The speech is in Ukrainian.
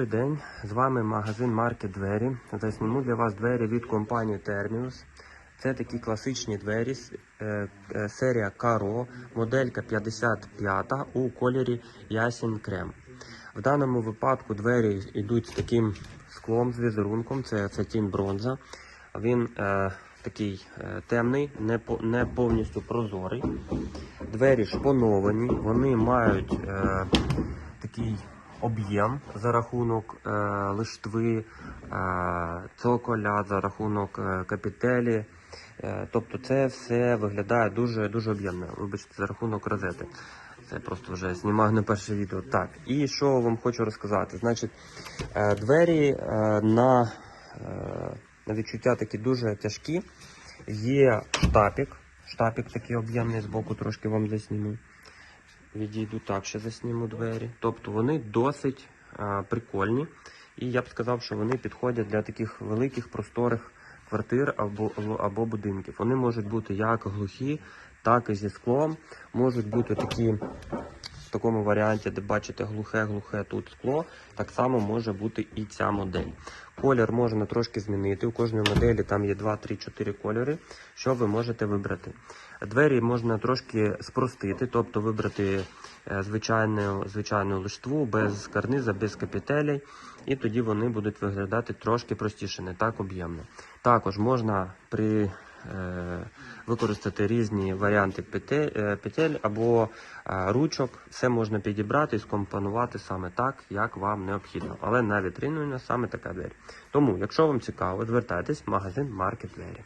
Добрий день, з вами магазин Маркет Двері. Засніму для вас двері від компанії Termius. Це такі класичні двері, е, е, серія Каро, моделька 55 у кольорі Ясень Крем. В даному випадку двері йдуть з таким склом з візерунком, це сатін бронза. Він е, такий е, темний, не, по- не повністю прозорий. Двері шпоновані, вони мають е, такий об'єм за рахунок е, лиштви, е, цоколя, за рахунок е, капітелі. Е, тобто це все виглядає дуже дуже об'ємно. Вибачте, за рахунок розети. Це просто вже знімаю на перше відео. Так, і що вам хочу розказати? Значить, е, двері е, на, е, на відчуття такі дуже тяжкі. Є штапік. Штапік такий об'ємний збоку, трошки вам засніму. Відійду так, ще засніму двері. Тобто вони досить а, прикольні. І я б сказав, що вони підходять для таких великих просторих квартир або, або будинків. Вони можуть бути як глухі, так і зі склом. Можуть бути такі в такому варіанті, де бачите глухе-глухе тут скло. Так само може бути і ця модель. Колір можна трошки змінити. У кожної моделі там є 2, 3, 4 кольори, що ви можете вибрати. Двері можна трошки спростити, тобто вибрати е, звичайну, звичайну лиштву без карниза, без капітелей, і тоді вони будуть виглядати трошки простіше, не так об'ємно. Також можна при використати різні варіанти е, петель або е, ручок. Все можна підібрати і скомпонувати саме так, як вам необхідно. Але на вітрину саме така двері. Тому, якщо вам цікаво, звертайтесь в магазин Маркет Двері.